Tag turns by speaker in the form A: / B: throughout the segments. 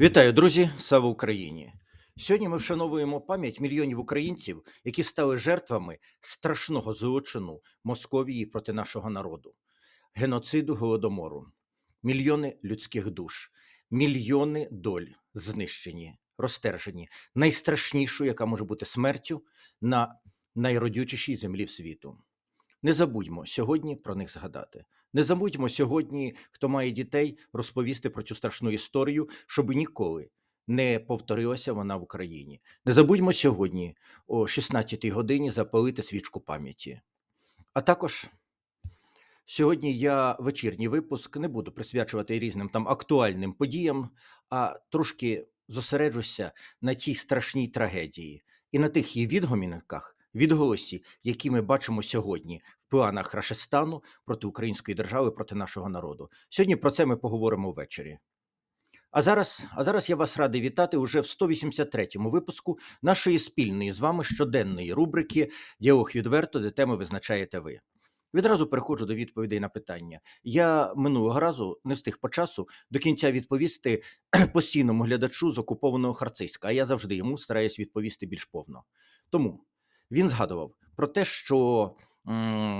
A: Вітаю, друзі! Слава Україні! Сьогодні ми вшановуємо пам'ять мільйонів українців, які стали жертвами страшного злочину Московії проти нашого народу, геноциду голодомору, мільйони людських душ, мільйони доль знищені, розтержені, найстрашнішою, яка може бути смертю на найродючішій землі світу. Не забудьмо сьогодні про них згадати. Не забудьмо сьогодні, хто має дітей, розповісти про цю страшну історію, щоб ніколи не повторилася вона в Україні. Не забудьмо сьогодні о 16-й годині запалити свічку пам'яті. А також сьогодні я вечірній випуск не буду присвячувати різним там актуальним подіям, а трошки зосереджуся на тій страшній трагедії і на тих її відгомінках, відголосі, які ми бачимо сьогодні в планах Рашистану проти української держави, проти нашого народу. Сьогодні про це ми поговоримо ввечері. А зараз, а зараз я вас радий вітати уже в 183-му випуску нашої спільної з вами щоденної рубрики Діалог відверто, де теми визначаєте ви. Відразу переходжу до відповідей на питання. Я минулого разу не встиг по часу до кінця відповісти постійному глядачу з окупованого Харциська, а я завжди йому стараюсь відповісти більш повно. Тому він згадував про те, що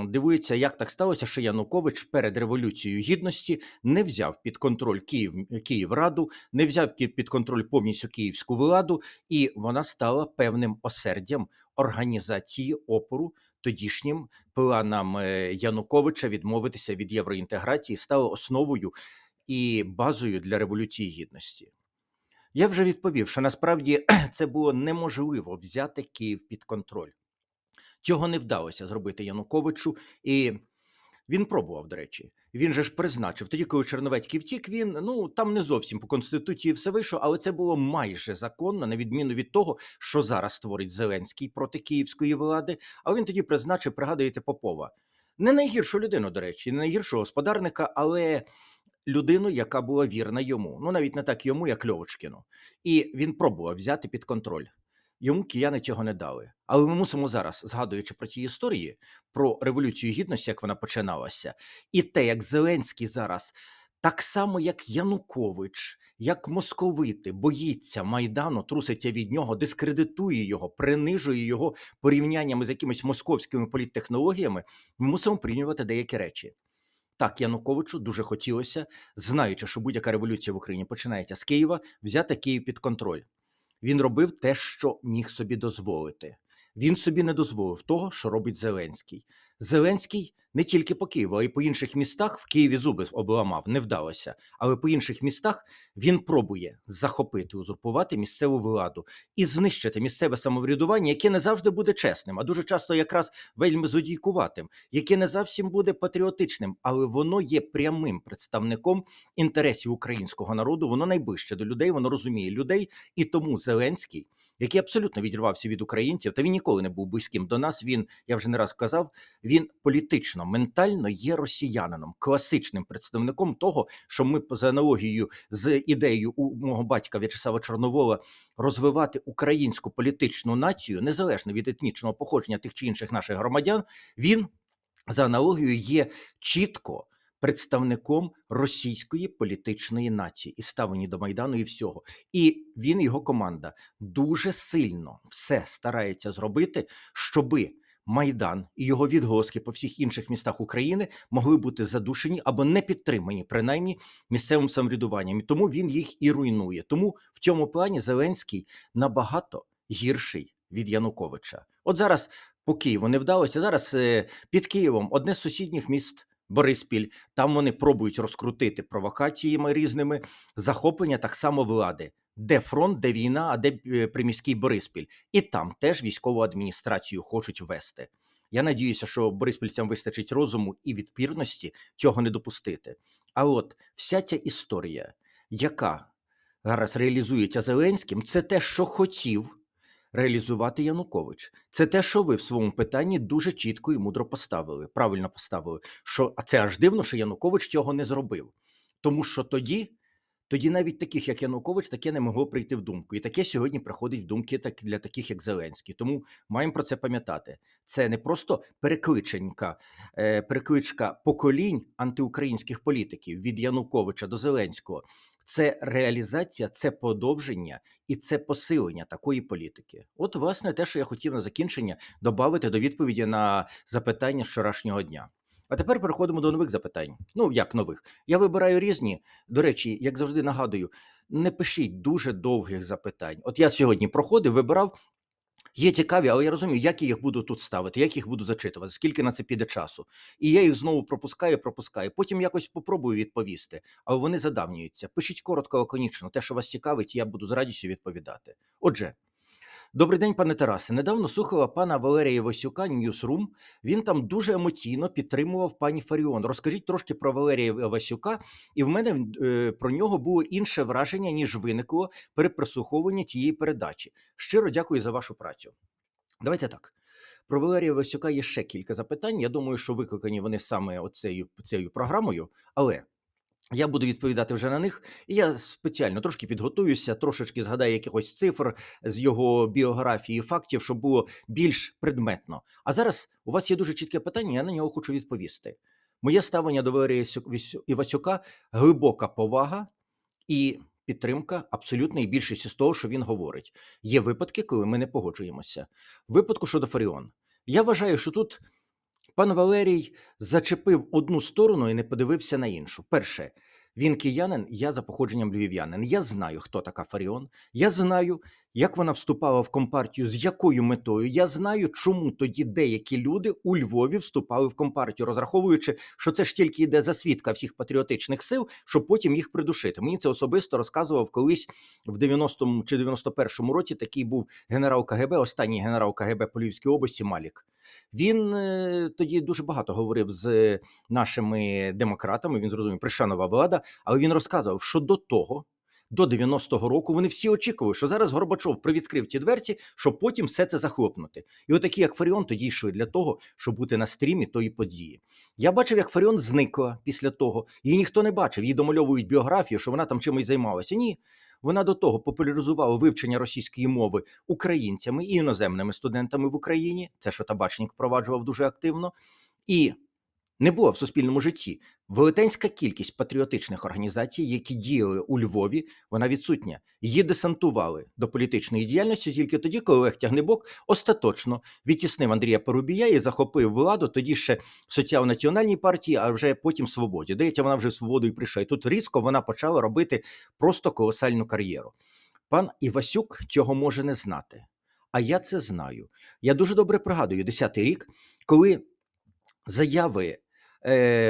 A: дивується, як так сталося, що Янукович перед революцією гідності не взяв під контроль Київ Київраду, не взяв під контроль повністю київську владу, і вона стала певним осердям організації опору тодішнім планам е, Януковича відмовитися від євроінтеграції, стала основою і базою для революції гідності. Я вже відповів, що насправді це було неможливо взяти Київ під контроль. Цього не вдалося зробити Януковичу, і він пробував, до речі. Він же ж призначив. Тоді, коли Черновецький втік, він ну там не зовсім по конституції все вийшло, але це було майже законно, на відміну від того, що зараз створить Зеленський проти київської влади. А він тоді призначив, пригадуєте, Попова. Не найгіршу людину, до речі, не найгіршого господарника, але людину, яка була вірна йому. Ну навіть не так йому, як Льовочкіну. І він пробував взяти під контроль. Йому кияни цього не дали. Але ми мусимо зараз, згадуючи про ті історії, про революцію гідності, як вона починалася, і те, як Зеленський зараз, так само як Янукович, як московити, боїться Майдану, труситься від нього, дискредитує його, принижує його порівняннями з якимись московськими політтехнологіями, ми мусимо порівнювати деякі речі. Так, Януковичу дуже хотілося, знаючи, що будь-яка революція в Україні починається з Києва, взяти Київ під контроль. Він робив те, що міг собі дозволити. Він собі не дозволив того, що робить Зеленський. Зеленський не тільки по Києву, а й по інших містах в Києві зуби обламав, не вдалося. Але по інших містах він пробує захопити, узурпувати місцеву владу і знищити місцеве самоврядування, яке не завжди буде чесним, а дуже часто якраз вельми зодійкуватим, яке не зовсім буде патріотичним, але воно є прямим представником інтересів українського народу. Воно найближче до людей, воно розуміє людей, і тому Зеленський, який абсолютно відірвався від українців, та він ніколи не був близьким до нас. Він я вже не раз казав. Він політично, ментально є росіянином, класичним представником того, що ми за аналогією з ідеєю у мого батька В'ячеслава Чорновола розвивати українську політичну націю незалежно від етнічного походження тих чи інших наших громадян. Він за аналогією є чітко представником російської політичної нації і ставлені до майдану і всього. І він, його команда дуже сильно все старається зробити, щоби. Майдан і його відголоски по всіх інших містах України могли бути задушені або не підтримані, принаймні місцевим самоврядуванням. Тому він їх і руйнує. Тому в цьому плані Зеленський набагато гірший від Януковича. От зараз по Києву не вдалося. Зараз е, під Києвом одне з сусідніх міст. Бориспіль, там вони пробують розкрутити провокаціями різними захоплення так само влади. Де фронт, де війна, а де е, приміський Бориспіль, і там теж військову адміністрацію хочуть ввести. Я надіюся, що бориспільцям вистачить розуму і відпірності цього не допустити. А от вся ця історія, яка зараз реалізується Зеленським, це те, що хотів реалізувати Янукович. Це те, що ви в своєму питанні дуже чітко і мудро поставили, правильно поставили. Що а це аж дивно, що Янукович цього не зробив. Тому що тоді, тоді навіть таких, як Янукович, таке не могло прийти в думку. І таке сьогодні приходить в думки так для таких, як Зеленський. Тому маємо про це пам'ятати. Це не просто перекличенька, е, перекличка поколінь антиукраїнських політиків від Януковича до Зеленського. Це реалізація, це подовження і це посилення такої політики. От, власне, те, що я хотів на закінчення додати до відповіді на запитання вчорашнього дня. А тепер переходимо до нових запитань. Ну як нових? Я вибираю різні. До речі, як завжди нагадую, не пишіть дуже довгих запитань. От я сьогодні проходив, вибирав. Є цікаві, але я розумію, як я їх буду тут ставити, як їх буду зачитувати, скільки на це піде часу. І я їх знову пропускаю, пропускаю. Потім якось попробую відповісти, але вони задавнюються. Пишіть коротко, лаконічно. Те, що вас цікавить, я буду з радістю відповідати. Отже, добрий день, пане Тарасе. Недавно слухала пана Валерія Васюка Ньюсрум. Він там дуже емоційно підтримував пані Фаріон. Розкажіть трошки про Валерія Васюка, і в мене е, про нього було інше враження, ніж виникло при прослуховуванні тієї передачі. Щиро дякую за вашу працю. Давайте так. Про Валерія Васюка є ще кілька запитань. Я думаю, що викликані вони саме оцею цією програмою, але я буду відповідати вже на них, і я спеціально трошки підготуюся, трошечки згадаю якихось цифр з його біографії, фактів, щоб було більш предметно. А зараз у вас є дуже чітке питання, я на нього хочу відповісти. Моє ставлення до Валерія Івасюка глибока повага і підтримка абсолютної більшості з того, що він говорить. Є випадки, коли ми не погоджуємося. Випадку щодо Фаріон. Я вважаю, що тут пан Валерій зачепив одну сторону і не подивився на іншу. Перше, він киянин, я за походженням львів'янин. Я знаю, хто така Фаріон. Я знаю, як вона вступала в компартію, з якою метою. Я знаю, чому тоді деякі люди у Львові вступали в компартію, розраховуючи, що це ж тільки йде засвідка всіх патріотичних сил, щоб потім їх придушити. Мені це особисто розказував колись в 90-му чи 91-му році. Такий був генерал КГБ, останній генерал КГБ по Львівській області Малік. Він е, тоді дуже багато говорив з нашими демократами. Він зрозумів, прийшла нова влада, але він розказував, що до того. До 90-го року вони всі очікували, що зараз Горбачов привідкрив ті дверці, щоб потім все це захлопнути. І отакі, як Фаріон, тоді йшли для того, щоб бути на стрімі тої події. Я бачив, як Фаріон зникла після того. Її ніхто не бачив. Їй домальовують біографію, що вона там чимось займалася. Ні. Вона до того популяризувала вивчення російської мови українцями і іноземними студентами в Україні. Це що табачник впроваджував дуже активно. І не було в суспільному житті. Велетенська кількість патріотичних організацій, які діяли у Львові, вона відсутня. Її десантували до політичної діяльності тільки тоді, коли Олег Тягнебок остаточно відтіснив Андрія Порубія і захопив владу тоді ще соціал-національній партії, а вже потім свободі. Деяться вона вже свободу і прийшла. І тут різко вона почала робити просто колосальну кар'єру. Пан Івасюк цього може не знати. А я це знаю. Я дуже добре пригадую 10-й рік, коли заяви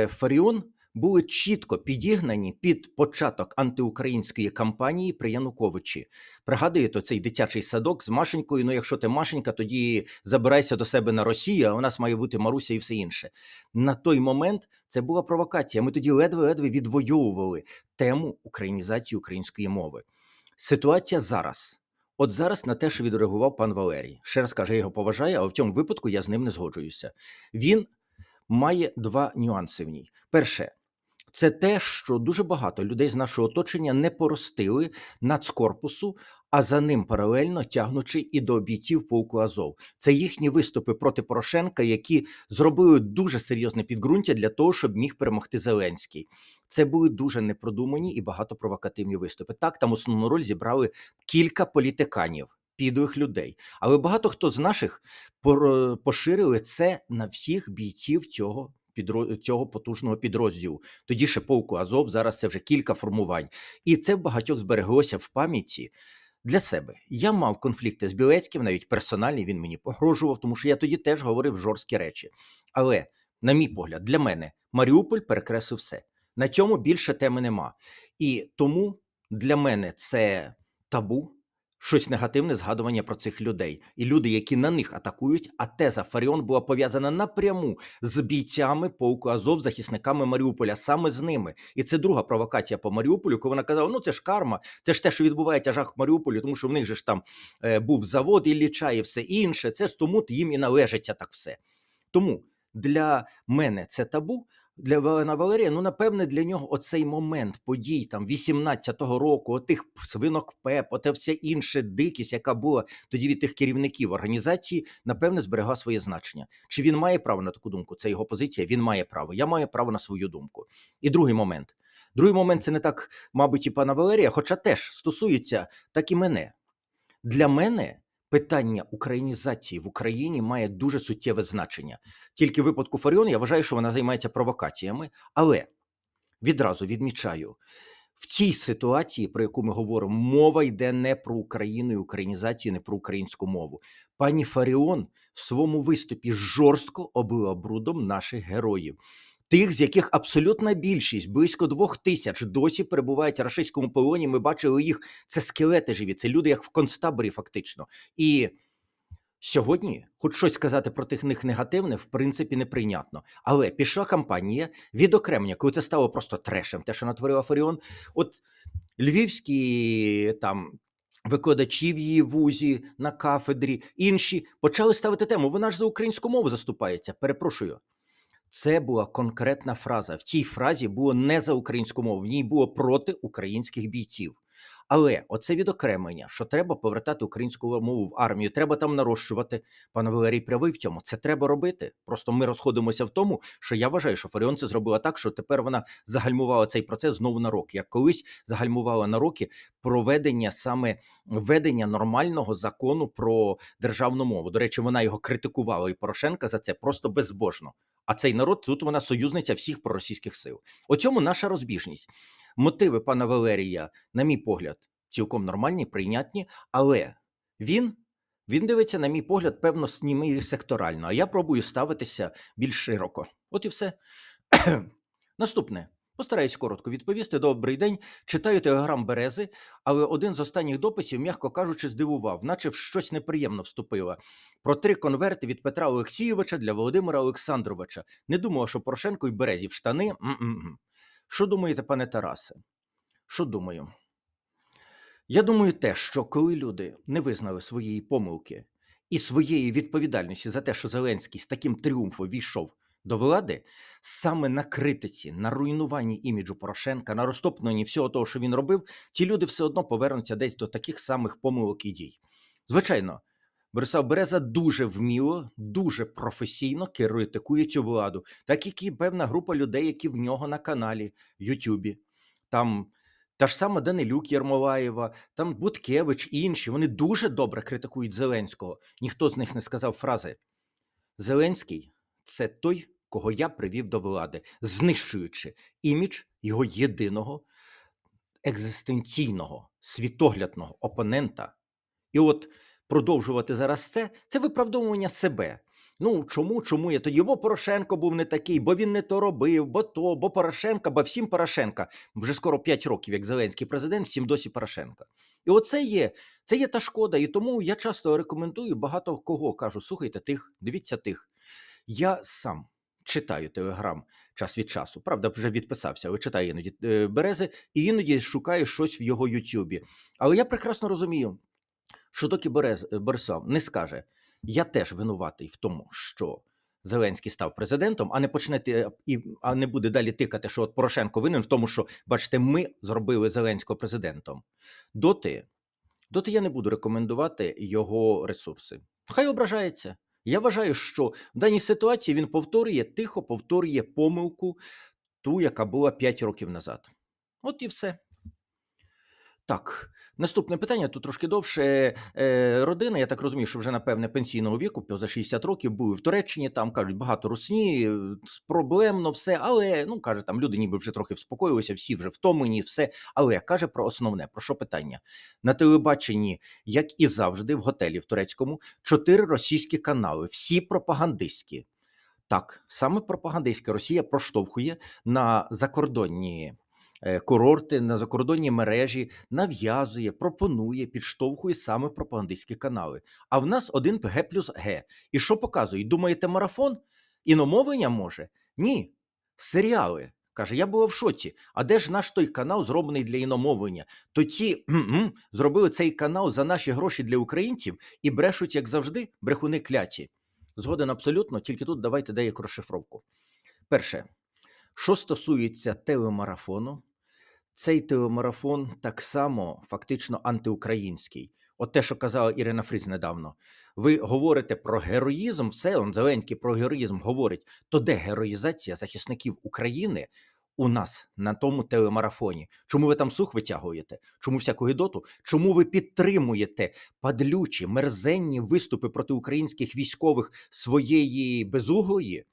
A: Фаріон були чітко підігнані під початок антиукраїнської кампанії при Януковичі. Пригадуєте цей дитячий садок з Машенькою. Ну, якщо ти Машенька, тоді забирайся до себе на Росію, а у нас має бути Маруся і все інше. На той момент це була провокація. Ми тоді ледве-ледве відвоювали тему українізації української мови. Ситуація зараз. От зараз на те, що відреагував пан Валерій. Ще раз кажу, я його поважаю, але в цьому випадку я з ним не згоджуюся. Він має два нюанси в ній. Перше, це те, що дуже багато людей з нашого оточення не поростили нацкорпусу, а за ним паралельно тягнучи і до бійців полку Азов. Це їхні виступи проти Порошенка, які зробили дуже серйозне підґрунтя для того, щоб міг перемогти Зеленський. Це були дуже непродумані і багато провокативні виступи. Так, там основну роль зібрали кілька політиканів. Підлих людей, але багато хто з наших поширили це на всіх бійців цього цього потужного підрозділу. Тоді ще полку Азов, зараз це вже кілька формувань, і це в багатьох збереглося в пам'яті. Для себе я мав конфлікти з Білецьким, навіть персональні він мені погрожував, тому що я тоді теж говорив жорсткі речі. Але, на мій погляд, для мене Маріуполь перекреслив все. На цьому більше теми нема. І тому для мене це табу щось негативне згадування про цих людей і люди, які на них атакують. А теза Фаріон була пов'язана напряму з бійцями полку Азов, захисниками Маріуполя, саме з ними. І це друга провокація по Маріуполю, коли вона казала: ну це ж карма, це ж те, що відбувається жах в Маріуполі, тому що в них же ж там е, був завод і ліча, і все інше. Це ж тому їм і належиться так все. Тому для мене це табу для Валена Валерія, ну напевне, для нього оцей момент подій там 18-го року, отих свинок ПЕП, оте все інше дикість, яка була тоді від тих керівників організації, напевне, зберегла своє значення. Чи він має право на таку думку? Це його позиція. Він має право. Я маю право на свою думку. І другий момент. Другий момент це не так, мабуть, і пана Валерія, хоча теж стосується так і мене. Для мене питання українізації в Україні має дуже суттєве значення. Тільки в випадку Фаріон я вважаю, що вона займається провокаціями, але відразу відмічаю. В цій ситуації, про яку ми говоримо, мова йде не про Україну і українізацію, не про українську мову. Пані Фаріон в своєму виступі жорстко облила брудом наших героїв. Тих, з яких абсолютна більшість, близько двох тисяч, досі перебувають в рашистському полоні. Ми бачили їх. Це скелети живі, це люди, як в концтаборі, фактично. І сьогодні, хоч щось сказати про тих них негативне, в принципі, неприйнятно. Але пішла кампанія відокремлення, коли це стало просто трешем, те, що натворила Фаріон. От львівські там. Викладачі в її вузі на кафедрі, інші почали ставити тему. Вона ж за українську мову заступається. Перепрошую. Це була конкретна фраза. В цій фразі було не за українську мову, в ній було проти українських бійців. Але оце відокремлення, що треба повертати українську мову в армію, треба там нарощувати. Пане Валерій правий в цьому. Це треба робити. Просто ми розходимося в тому, що я вважаю, що Фаріон це зробила так, що тепер вона загальмувала цей процес знову на роки, як колись загальмувала на роки проведення саме введення нормального закону про державну мову. До речі, вона його критикувала і Порошенка за це просто безбожно. А цей народ тут вона союзниця всіх проросійських сил. У цьому наша розбіжність. Мотиви пана Валерія, на мій погляд, цілком нормальні, прийнятні, але він. Він дивиться, на мій погляд, певно, німий секторально, а я пробую ставитися більш широко. От і все. Наступне. Постараюсь коротко відповісти. Добрий день. Читаю телеграм Берези, але один з останніх дописів, м'яко кажучи, здивував, наче в щось неприємно вступила. Про три конверти від Петра Олексійовича для Володимира Олександровича. Не думала, що Порошенко і Березі в штани. М-м-м. Що думаєте, пане Тарасе? Що думаю? Я думаю, те, що коли люди не визнали своєї помилки і своєї відповідальності за те, що Зеленський з таким тріумфом війшов до влади, саме на критиці, на руйнуванні іміджу Порошенка, на розтопленні всього того, що він робив, ті люди все одно повернуться десь до таких самих помилок і дій. Звичайно, Борислав Береза дуже вміло, дуже професійно критикує цю владу, так як і певна група людей, які в нього на каналі в Ютубі. Там та ж сама Данилюк Єрмолаєва, там Буткевич і інші. Вони дуже добре критикують Зеленського. Ніхто з них не сказав фрази: Зеленський це той, кого я привів до влади, знищуючи імідж його єдиного екзистенційного світоглядного опонента. І от продовжувати зараз це це виправдовування себе. Ну чому, чому я тоді? Бо Порошенко був не такий, бо він не то робив, бо то, бо Порошенка, бо всім Порошенка. Вже скоро 5 років, як Зеленський президент, всім досі Порошенка. І оце є, це є та шкода. І тому я часто рекомендую багато кого кажу: слухайте тих, дивіться тих. Я сам читаю телеграм час від часу. Правда, вже відписався, але читаю іноді е, берези і іноді шукаю щось в його Ютубі. Але я прекрасно розумію, що доки Берез, Борисов не скаже, я теж винуватий в тому, що Зеленський став президентом, а не почнети і а не буде далі тикати, що от Порошенко винен в тому, що бачите, ми зробили Зеленського президентом. Доти, доти я не буду рекомендувати його ресурси. Хай ображається. Я вважаю, що в даній ситуації він повторює тихо, повторює помилку, ту, яка була 5 років назад. От і все. Так, наступне питання тут трошки довше. Е, родина, я так розумію, що вже напевне пенсійного віку, поза 60 років, були в Туреччині, там кажуть, багато русні, е, проблемно все, але ну каже, там люди ніби вже трохи вспокоїлися, всі вже втомлені, все. Але каже про основне, про що питання? На телебаченні, як і завжди, в готелі в турецькому, чотири російські канали, всі пропагандистські. Так, саме пропагандистська Росія проштовхує на закордонні курорти, на закордонні мережі, нав'язує, пропонує, підштовхує саме пропагандистські канали. А в нас один Г плюс Г. І що показує? Думаєте, марафон? Іномовлення може? Ні. Серіали. Каже, я була в шоці. А де ж наш той канал зроблений для іномовлення? То ті зробили цей канал за наші гроші для українців і брешуть, як завжди, брехуни кляті. Згоден абсолютно, тільки тут давайте деяку розшифровку. Перше, що стосується телемарафону, цей телемарафон так само фактично антиукраїнський. От те, що казала Ірина Фріз недавно. Ви говорите про героїзм, все он Зеленський про героїзм говорить. То де героїзація захисників України у нас на тому телемарафоні? Чому ви там сух витягуєте? Чому всяку гидоту? Чому ви підтримуєте падлючі, мерзенні виступи проти українських військових своєї безуглої?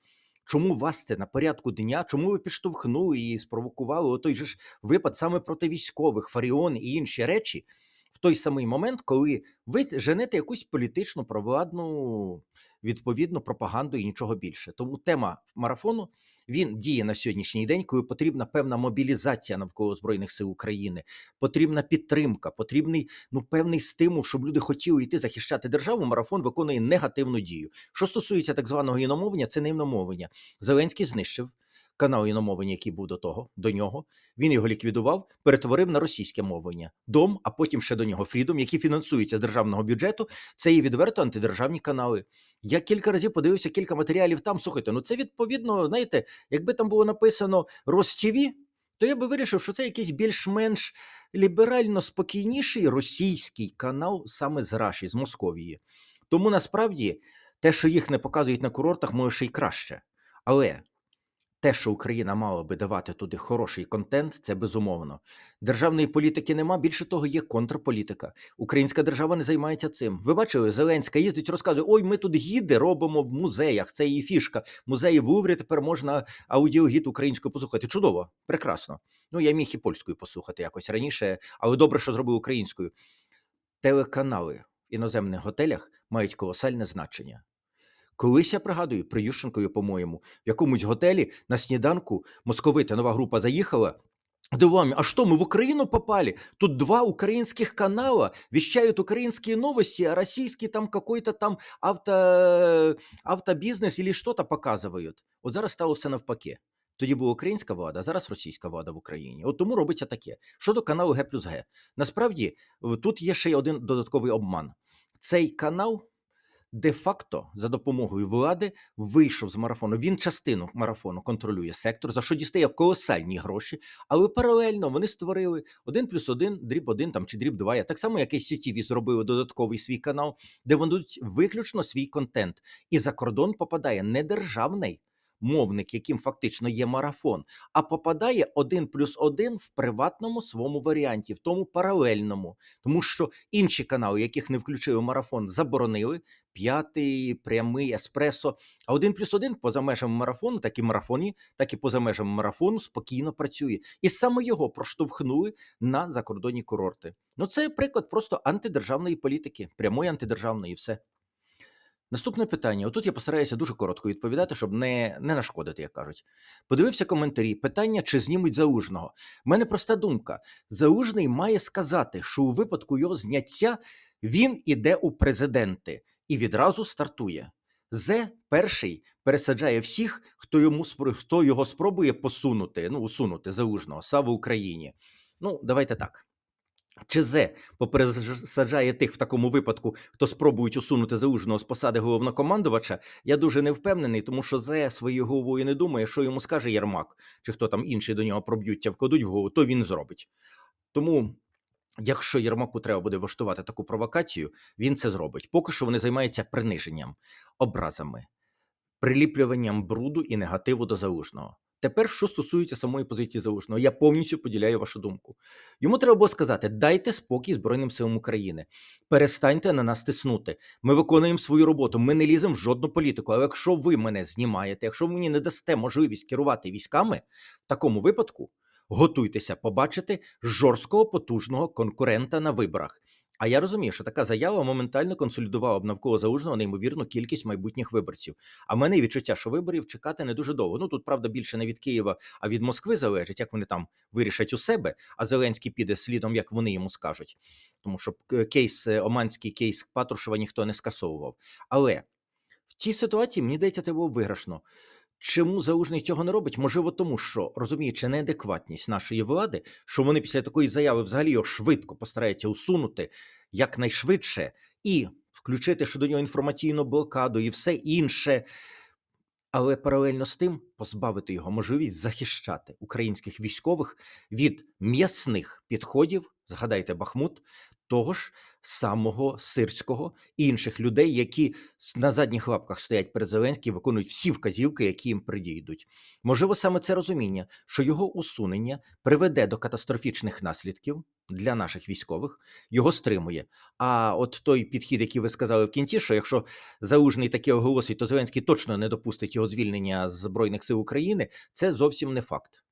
A: Чому вас це на порядку дня? Чому ви підштовхнули і спровокували той же ж випад саме проти військових, Фаріон і інші речі в той самий момент, коли ви женете якусь політичну провладну відповідну пропаганду і нічого більше? Тому тема марафону він діє на сьогоднішній день, коли потрібна певна мобілізація навколо збройних сил України, потрібна підтримка, потрібний ну певний стимул, щоб люди хотіли йти захищати державу. Марафон виконує негативну дію. Що стосується так званого іномовлення, це не іномовлення. Зеленський знищив канал іномовлення, який був до того, до нього. Він його ліквідував, перетворив на російське мовлення. Дом, а потім ще до нього Фрідом, які фінансуються з державного бюджету. Це є відверто антидержавні канали. Я кілька разів подивився кілька матеріалів там. Слухайте, ну це відповідно, знаєте, якби там було написано Ростіві, то я би вирішив, що це якийсь більш-менш ліберально спокійніший російський канал саме з Раші, з Московії. Тому насправді те, що їх не показують на курортах, може ще й краще. Але те, що Україна мала би давати туди хороший контент, це безумовно. Державної політики нема. Більше того, є контрполітика. Українська держава не займається цим. Ви бачили, Зеленська їздить, розказує: ой, ми тут гіди робимо в музеях. Це її фішка. Музеї в Луврі тепер можна аудіогід українською послухати. Чудово, прекрасно. Ну я міг і польською послухати якось раніше, але добре, що зробив українською. Телеканали в іноземних готелях мають колосальне значення. Колись я пригадую, при Ющенкові, по-моєму, в якомусь готелі на сніданку московита нова група заїхала. Дивами, а что, мы в Украину попали? Тут два украинских канала вещают украинские новости, а российский там какой-то там авто, автобізнес или что-то показують. От зараз стало все навпаки. Тоді була українська влада, а зараз російська влада в Україні. От тому робиться таке. Щодо каналу Г плюс Г. Насправді, тут є ще один додатковий обман. Цей канал де-факто за допомогою влади вийшов з марафону. Він частину марафону контролює сектор, за що дістає колосальні гроші. Але паралельно вони створили один плюс один, дріб один там чи дріб два. Так само, як і CTV зробили додатковий свій канал, де вони виключно свій контент. І за кордон попадає не державний мовник, яким фактично є марафон, а попадає один плюс один в приватному своєму варіанті, в тому паралельному. Тому що інші канали, яких не включили марафон, заборонили. П'ятий, прямий, еспресо. А один плюс один поза межами марафону, так і марафоні, так і поза межами марафону спокійно працює. І саме його проштовхнули на закордонні курорти. Ну це приклад просто антидержавної політики, прямої антидержавної, і все. Наступне питання. Отут я постараюся дуже коротко відповідати, щоб не, не нашкодити, як кажуть. Подивився коментарі. Питання, чи знімуть залужного. У мене проста думка: залужний має сказати, що у випадку його зняття він іде у президенти і відразу стартує. Зе перший пересаджає всіх, хто йому хто його спробує посунути, ну усунути залужного в Україні. Ну, давайте так. Чи Зе попересаджає тих в такому випадку, хто спробують усунути залужного з посади головнокомандувача, я дуже не впевнений, тому що Зе своєю головою не думає, що йому скаже Єрмак, чи хто там інший до нього проб'ються, вкладуть в голову, то він зробить. Тому, якщо Єрмаку треба буде влаштувати таку провокацію, він це зробить. Поки що вони займаються приниженням, образами, приліплюванням бруду і негативу до залужного. Тепер, що стосується самої позиції залужного, я повністю поділяю вашу думку. Йому треба було сказати: дайте спокій Збройним силам України, перестаньте на нас тиснути. Ми виконуємо свою роботу. Ми не ліземо в жодну політику. Але якщо ви мене знімаєте, якщо ви мені не дасте можливість керувати військами, в такому випадку готуйтеся побачити жорсткого потужного конкурента на виборах. А я розумію, що така заява моментально консолідувала б навколо залужного неймовірну кількість майбутніх виборців. А в мене відчуття, що виборів чекати не дуже довго. Ну тут правда більше не від Києва, а від Москви залежить, як вони там вирішать у себе. А Зеленський піде слідом, як вони йому скажуть. Тому що е, кейс е, Оманський кейс Патрушева ніхто не скасовував. Але в цій ситуації мені здається, це було виграшно. Чому залужний цього не робить? Можливо, тому що розуміючи неадекватність нашої влади, що вони після такої заяви взагалі його швидко постараються усунути якнайшвидше і включити щодо нього інформаційну блокаду і все інше. Але паралельно з тим позбавити його можливість захищати українських військових від м'ясних підходів Згадайте Бахмут, того ж самого Сирського і інших людей, які на задніх лапках стоять перед Зеленським, виконують всі вказівки, які їм придійдуть. Можливо, саме це розуміння, що його усунення приведе до катастрофічних наслідків для наших військових, його стримує. А от той підхід, який ви сказали в кінці, що якщо Залужний таке оголосить, то Зеленський точно не допустить його звільнення з Збройних сил України, це зовсім не факт.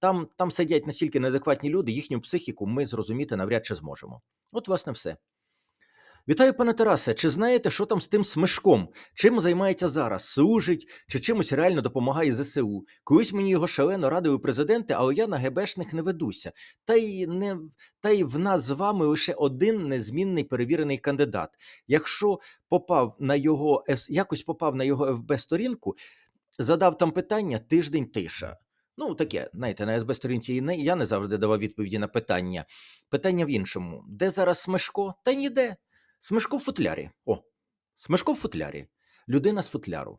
A: Там, там сидять настільки неадекватні люди, їхню психіку ми зрозуміти навряд чи зможемо. От, власне, все. Вітаю, пане Тарасе. Чи знаєте, що там з тим смешком? Чим займається зараз? Служить чи чимось реально допомагає ЗСУ? Колись мені його шалено радили президенти, але я на ГБшних не ведуся. Та й не та й в нас з вами лише один незмінний перевірений кандидат. Якщо попав на його якось попав на його ФБ сторінку, задав там питання тиждень тиша. Ну, таке, знаєте, на СБ сторінці не, я не завжди давав відповіді на питання. Питання в іншому: де зараз Смешко? Та ніде. Смешко в футлярі. О, Смешко в футлярі. Людина з футляру.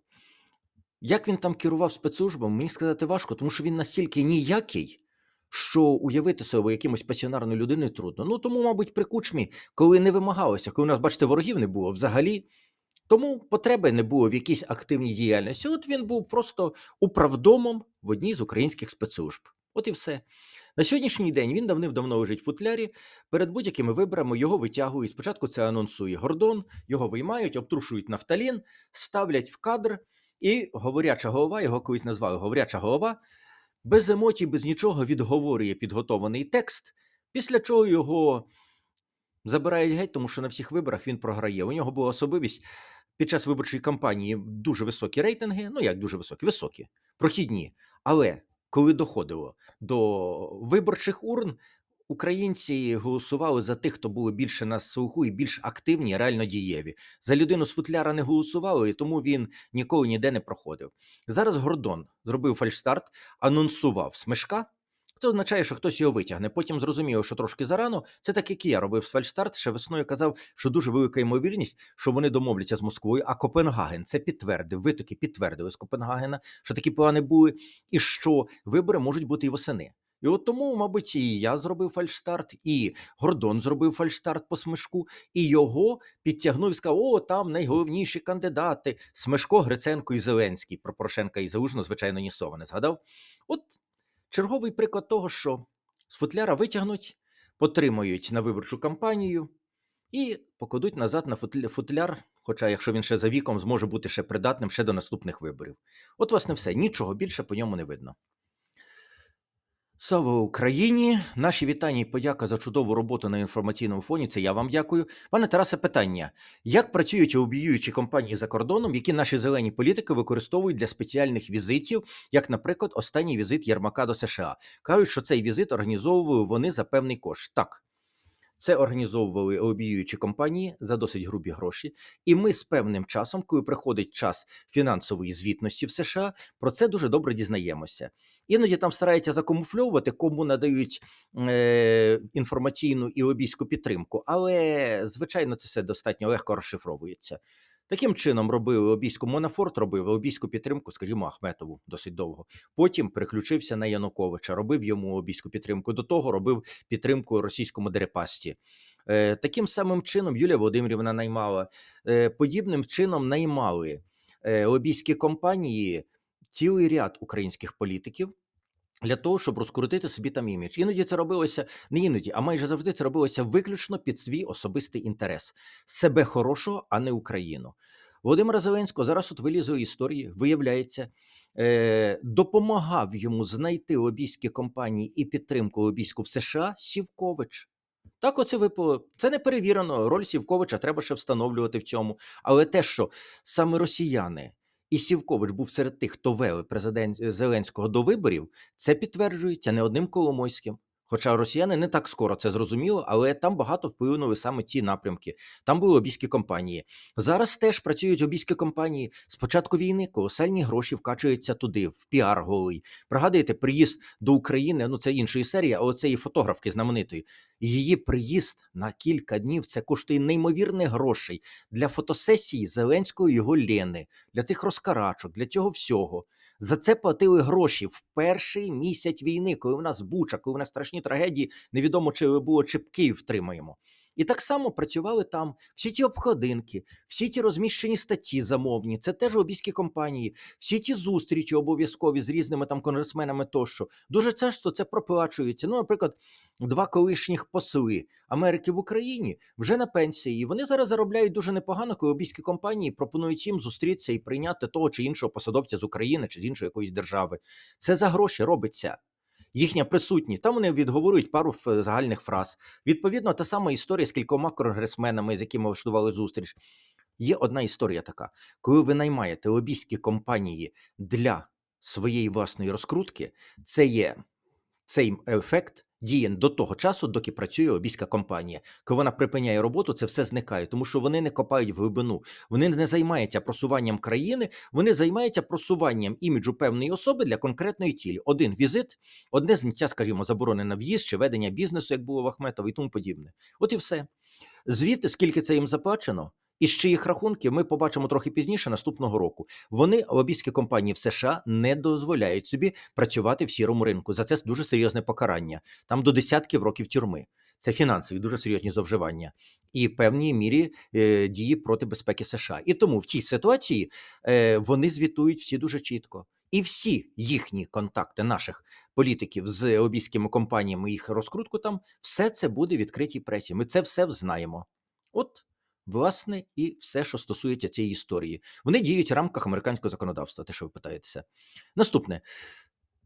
A: Як він там керував спецслужбами, мені сказати важко, тому що він настільки ніякий, що уявити себе якимось пасіонарною людиною трудно. Ну тому, мабуть, при кучмі, коли не вимагалося, коли у нас, бачите, ворогів не було взагалі, тому потреби не було в якійсь активній діяльності. От він був просто управдомом в одній з українських спецслужб. От і все. На сьогоднішній день він давним-давно лежить в футлярі. Перед будь-якими виборами його витягують. Спочатку це анонсує Гордон, його виймають, обтрушують нафталін, ставлять в кадр, і говоряча голова, його колись назвали говоряча голова, без емоцій, без нічого відговорює підготований текст, після чого його забирають геть, тому що на всіх виборах він програє. У нього була особливість під час виборчої кампанії дуже високі рейтинги, ну як дуже високі, високі, прохідні. Але коли доходило до виборчих урн, українці голосували за тих, хто були більше на слуху і більш активні, реально дієві. За людину з футляра не голосували, і тому він ніколи ніде не проходив. Зараз Гордон зробив фальшстарт, анонсував смешка. Це означає, що хтось його витягне. Потім зрозуміло, що трошки зарано. Це так, як і я робив з фальшстарт, ще весною казав, що дуже велика ймовірність, що вони домовляться з Москвою. А Копенгаген це підтвердив. Витоки підтвердили з Копенгагена, що такі плани були, і що вибори можуть бути і восени. І от тому, мабуть, і я зробив фальшстарт, і Гордон зробив фальшстарт по смешку, і його підтягнув і сказав: О, там найголовніші кандидати: Смешко, Гриценко і Зеленський. Про Порошенка і Залужного, звичайно, ні слова не згадав. От черговий приклад того, що з футляра витягнуть, потримають на виборчу кампанію і покладуть назад на футляр. Хоча, якщо він ще за віком зможе бути ще придатним ще до наступних виборів. От, власне, все. Нічого більше по ньому не видно. Слава Україні! Наші вітання і подяка за чудову роботу на інформаційному фоні. Це я вам дякую. Пане Тарасе, питання: як працюють обіюючі компанії за кордоном, які наші зелені політики використовують для спеціальних візитів, як, наприклад, останній візит Єрмака до США? Кажуть, що цей візит організовували вони за певний кошт. Так. Це організовували лобіюючі компанії за досить грубі гроші, і ми з певним часом, коли приходить час фінансової звітності в США, про це дуже добре дізнаємося. Іноді там стараються закамуфльовувати, кому надають е, інформаційну і лобійську підтримку, але звичайно це все достатньо легко розшифровується. Таким чином робили лобійську Монафорт, робив лобійську підтримку, скажімо, Ахметову досить довго. Потім переключився на Януковича, робив йому лобійську підтримку. До того робив підтримку російському Дерипасті. Е, таким самим чином Юлія Володимирівна наймала. Е, подібним чином наймали е, лобійські компанії цілий ряд українських політиків. Для того, щоб розкрутити собі там імідж. Іноді це робилося не іноді, а майже завжди це робилося виключно під свій особистий інтерес себе хорошого, а не Україну. Володимира Зеленського зараз от вилізли історії, виявляється, е, допомагав йому знайти лобійські компанії і підтримку лобійську в США Сівкович. Так, оце випало. Це не перевірено. Роль Сівковича треба ще встановлювати в цьому. Але те, що саме росіяни і Сівкович був серед тих, хто вели президент Зеленського до виборів, це підтверджується не одним Коломойським. Хоча росіяни не так скоро це зрозуміло, але там багато вплинули саме ті напрямки. Там були обійські компанії. Зараз теж працюють обійські компанії. З початку війни колосальні гроші вкачуються туди, в піар голий. Пригадуєте, приїзд до України, ну це іншої серії, а оцеї фотографки знаменитої. Її приїзд на кілька днів це коштує неймовірних грошей для фотосесії Зеленського і його Лєни, для цих розкарачок, для цього всього. За це платили гроші в перший місяць війни, коли в нас буча, коли в нас страшні трагедії, невідомо чи було, чи Київ втримаємо. І так само працювали там всі ті обходинки, всі ті розміщені статті замовні, це теж лобійські компанії, всі ті зустрічі обов'язкові з різними там конгресменами тощо. Дуже часто це проплачується. Ну, наприклад, два колишніх посли Америки в Україні вже на пенсії. Вони зараз заробляють дуже непогано, коли лобійські компанії пропонують їм зустрітися і прийняти того чи іншого посадовця з України чи з іншої якоїсь держави. Це за гроші робиться. Їхня присутність. Там вони відговорюють пару загальних фраз. Відповідно, та сама історія з кількома конгресменами, з якими влаштували зустріч. Є одна історія така: коли ви наймаєте лобійські компанії для своєї власної розкрутки, це є цей ефект діє до того часу, доки працює лобійська компанія. Коли вона припиняє роботу, це все зникає, тому що вони не копають в глибину. Вони не займаються просуванням країни, вони займаються просуванням іміджу певної особи для конкретної цілі. Один візит, одне зняття, скажімо, заборони на в'їзд чи ведення бізнесу, як було в Ахметова, і тому подібне. От і все. Звідти, скільки це їм заплачено, і з чиїх рахунків ми побачимо трохи пізніше наступного року. Вони, лобійські компанії в США, не дозволяють собі працювати в сірому ринку. За це дуже серйозне покарання. Там до десятків років тюрми. Це фінансові дуже серйозні зловживання і певній мірі е, дії проти безпеки США. І тому в цій ситуації е, вони звітують всі дуже чітко. І всі їхні контакти наших політиків з лобійськими компаніями, їх розкрутку там, все це буде відкритій пресі. Ми це все знаємо. От, власне, і все, що стосується цієї історії. Вони діють в рамках американського законодавства, те, що ви питаєтеся. Наступне.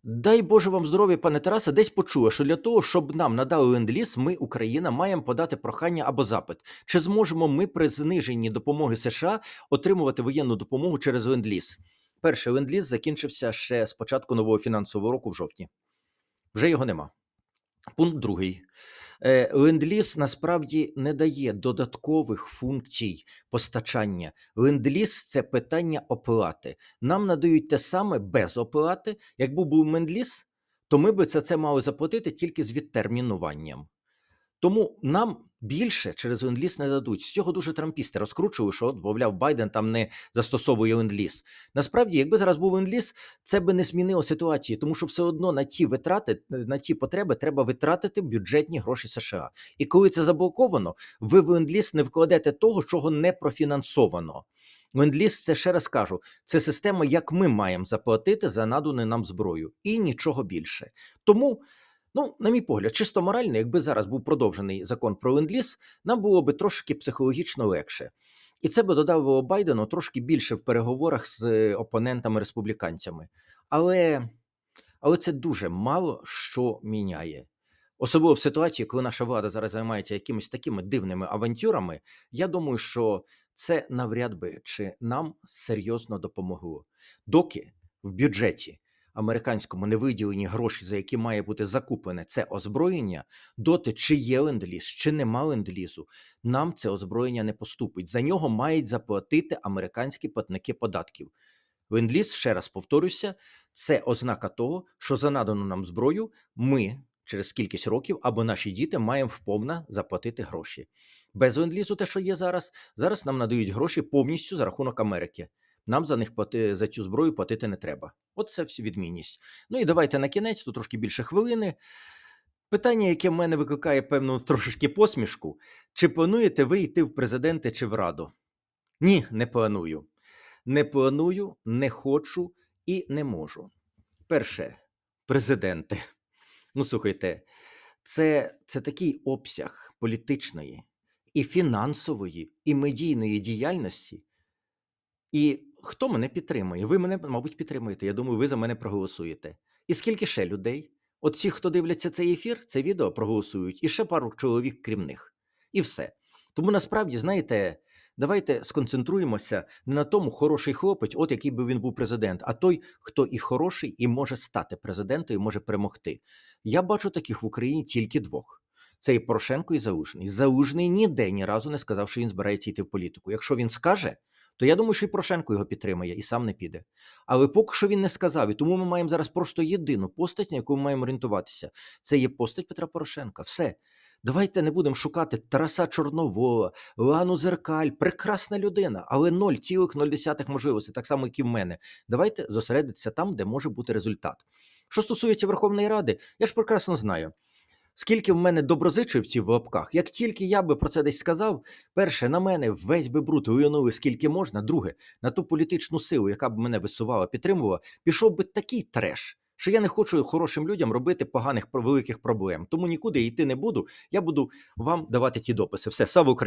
A: Дай Боже вам здоров'я, пане Тарасе, десь почула, що для того, щоб нам надали ленд-ліз, ми, Україна, маємо подати прохання або запит. Чи зможемо ми при зниженні допомоги США отримувати воєнну допомогу через ленд-ліз? Перший ленд-ліз закінчився ще з початку нового фінансового року в жовтні. Вже його нема. Пункт другий. Е, Ленд-ліз насправді не дає додаткових функцій постачання. Ленд-ліз – це питання оплати. Нам надають те саме без оплати. Якби був ленд-ліз, то ми би це, це мали заплатити тільки з відтермінуванням. Тому нам більше через ленд-ліз не дадуть. З цього дуже трампісти розкручували, що, мовляв, Байден там не застосовує ленд-ліз. Насправді, якби зараз був ленд-ліз, це би не змінило ситуації, тому що все одно на ті витрати, на ті потреби треба витратити бюджетні гроші США. І коли це заблоковано, ви в ленд-ліз не вкладете того, чого не профінансовано. Ленд-ліз, це ще раз кажу, це система, як ми маємо заплатити за надану нам зброю, і нічого більше. Тому. Ну, на мій погляд, чисто морально, якби зараз був продовжений закон про ленд-ліз, нам було би трошки психологічно легше. І це би додало Байдену трошки більше в переговорах з опонентами-республіканцями. Але, але це дуже мало що міняє. Особливо в ситуації, коли наша влада зараз займається якимись такими дивними авантюрами, я думаю, що це навряд би чи нам серйозно допомогло. Доки в бюджеті американському не виділені гроші, за які має бути закуплене це озброєння, доти чи є ленд-ліз, чи нема ленд-лізу, нам це озброєння не поступить. За нього мають заплатити американські платники податків. Ленд-ліз, ще раз повторюся, це ознака того, що за надану нам зброю ми через кількість років або наші діти маємо вповна заплатити гроші. Без ленд-лізу, те, що є зараз, зараз нам надають гроші повністю за рахунок Америки. Нам за них плати, за цю зброю платити не треба. От це всі відмінність. Ну і давайте на кінець, тут трошки більше хвилини. Питання, яке в мене викликає певну трошечки посмішку: чи плануєте ви йти в президенти чи в раду? Ні, не планую. Не планую, не хочу і не можу. Перше, президенти. Ну, слухайте, це, це такий обсяг політичної, і фінансової, і медійної діяльності. І хто мене підтримує? Ви мене, мабуть, підтримуєте. Я думаю, ви за мене проголосуєте. І скільки ще людей? От ці, хто дивляться цей ефір, це відео проголосують, і ще пару чоловік, крім них. І все. Тому насправді, знаєте, давайте сконцентруємося не на тому, хороший хлопець, от який би він був президент, а той, хто і хороший, і може стати президентом, і може перемогти. Я бачу таких в Україні тільки двох. Це і Порошенко, і Залужний. Залужний ніде ні разу не сказав, що він збирається йти в політику. Якщо він скаже, то я думаю, що і Порошенко його підтримає і сам не піде. Але поки що він не сказав, і тому ми маємо зараз просто єдину постать, на яку ми маємо орієнтуватися. Це є постать Петра Порошенка. Все. Давайте не будемо шукати Тараса Чорновола, Лану Зеркаль, прекрасна людина, але 0,0 можливостей, так само, як і в мене. Давайте зосередитися там, де може бути результат. Що стосується Верховної Ради, я ж прекрасно знаю. Скільки в мене доброзичивців в лапках, як тільки я би про це десь сказав, перше, на мене весь би бруд уянули скільки можна, друге, на ту політичну силу, яка б мене висувала, підтримувала, пішов би такий треш, що я не хочу хорошим людям робити поганих великих проблем. Тому нікуди йти не буду. Я буду вам давати ці дописи. Все, слава Україні!